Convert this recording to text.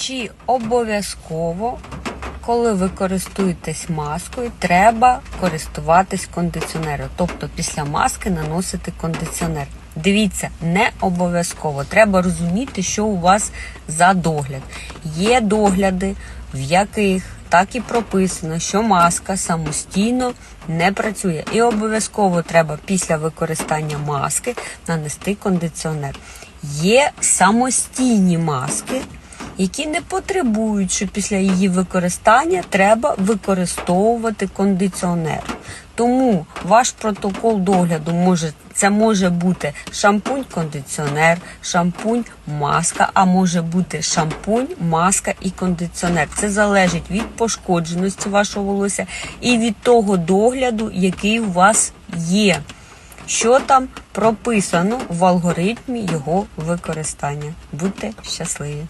Чи обов'язково, коли ви користуєтесь маскою, треба користуватись кондиціонером? Тобто після маски наносити кондиціонер. Дивіться, не обов'язково. Треба розуміти, що у вас за догляд. Є догляди, в яких так і прописано, що маска самостійно не працює. І обов'язково треба після використання маски нанести кондиціонер. Є самостійні маски, які не потребують, що після її використання треба використовувати кондиціонер. Тому ваш протокол догляду може це може бути шампунь-кондиціонер, шампунь-маска, а може бути шампунь, маска і кондиціонер. Це залежить від пошкодженості вашого волосся і від того догляду, який у вас є. Що там прописано в алгоритмі його використання. Будьте щасливі!